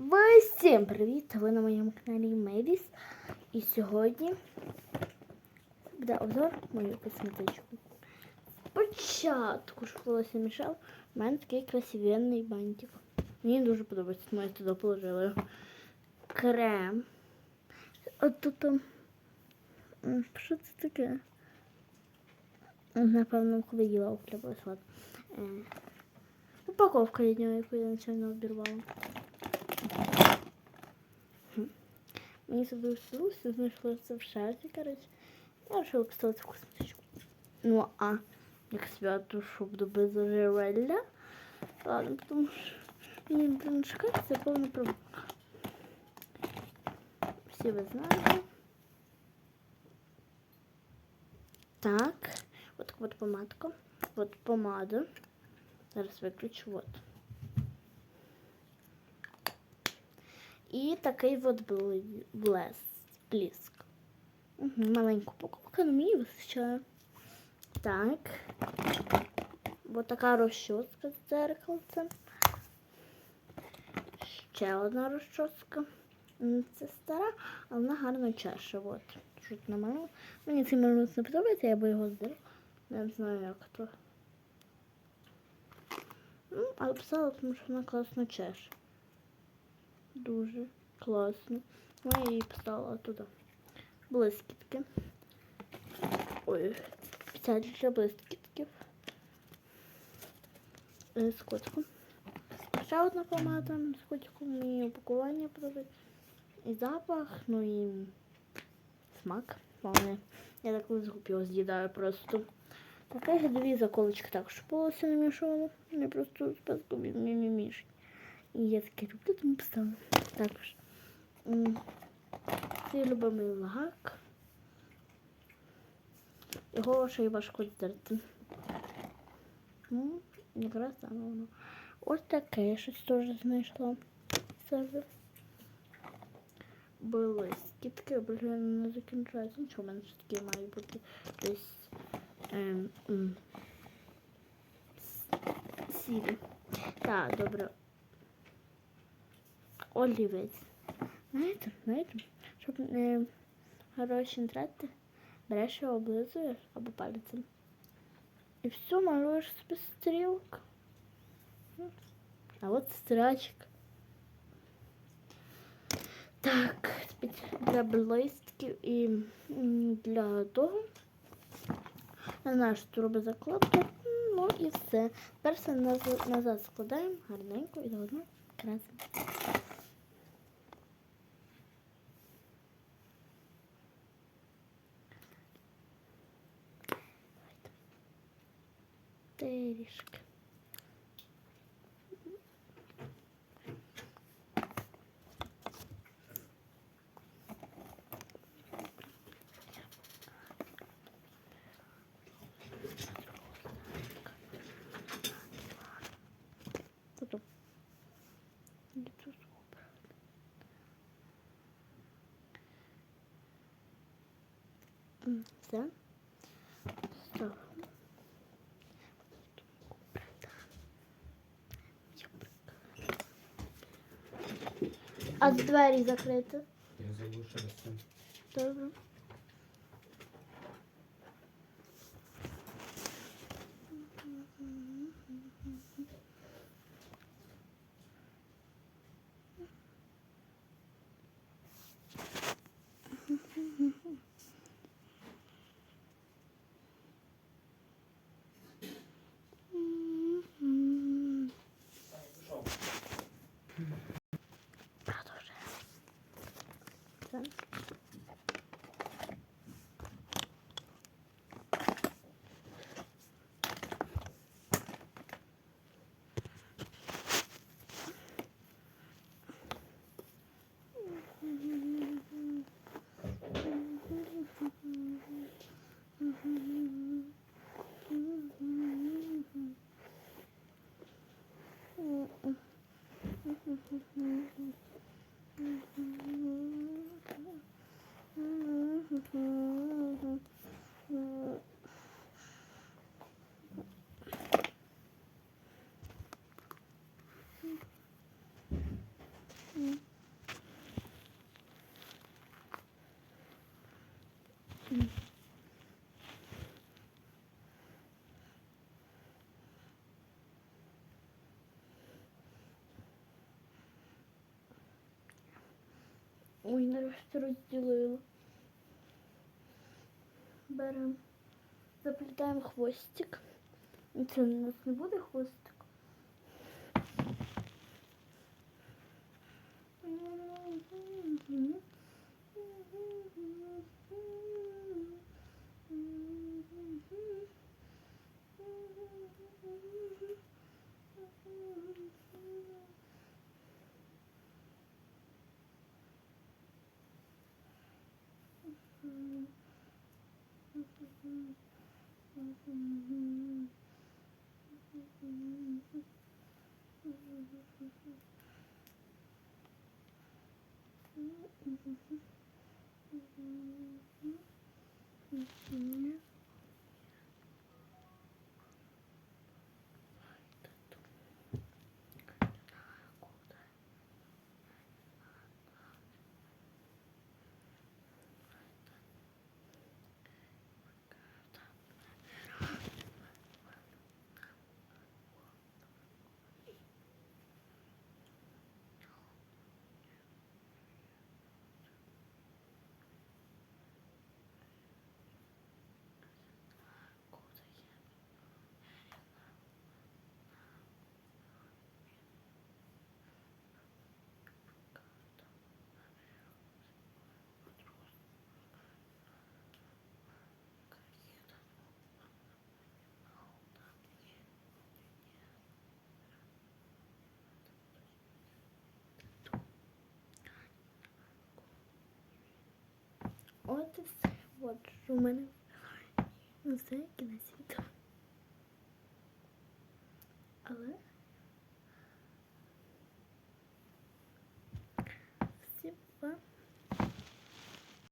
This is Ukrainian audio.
Всім привіт! Ви на моєму каналі Мейвіс. І сьогодні буде обзор мою косметичку. Спочатку, щоб волосся мішав, у мене такий красивенний бантик. Мені дуже подобається, тому я туди положила його. Крем. От тут. Що це таке? Напевно, коли їла. Е, Упаковка від нього, яку я начально обірвала. Мені задалося, знайшла в шерсті, коротше. Я вирішила поставити в косметичку. Ну, а як свято, щоб до без ожерелля. Ладно, тому що мені блин, шукати це повна проблема. Всі ви знаєте. Так, от така от помадка. От помада. Зараз виключу, от. І такий от блес, бліск. Угу, маленьку упаковку, але мені вистачає. Так. Ось така розчоска з дзеркальцем. Ще одна розчоска. Це стара, але вона гарно чеше. От. Тут намалювала. Мені цей малюнок не подобається, я би його здала. Не знаю, як то. Ну, але писала, тому що вона класно чеше. Дуже класно. Ну, я її поставила туди. Блискітки. Ой, спеціально для блискітків. Е, З котиком. Ще одна помада з котиком. Мені упакування подобається. І запах, ну і смак. Повне. Я так колись його з'їдаю просто. Таке дві заколочки так, щоб волосся не мішало. Просто від мімімішки. І я таке люблю, тому поставила також. Свій любимий лак. Його ще й важко здерти. Ну, якраз саме воно. Ось таке я щось теж знайшла. Себе. Блискітки, блін, не закінчується. Нічого, в мене ж такі має бути десь ем, м, с- сірі. Так, добре. Олівець. Знаєте, знаєте, щоб не гроші не тратити, береш його облизуєш або пальцем. І все, малюєш собі стрілку. А от страчик. Так, для блисків і для того. Я знаю, що тут робить закладку. Ну і все. Тепер все назад складаємо гарненько і заодно красимо. Трішки. Все. А двері закриті? Я залишився. Добре. Ой, нарешті розділила. Беремо, заплітаємо хвостик. Це у нас не буде хвостик. Mm-hmm. mm-hmm. mm-hmm. От і все. От у мене. Ну все, кінець відео. Але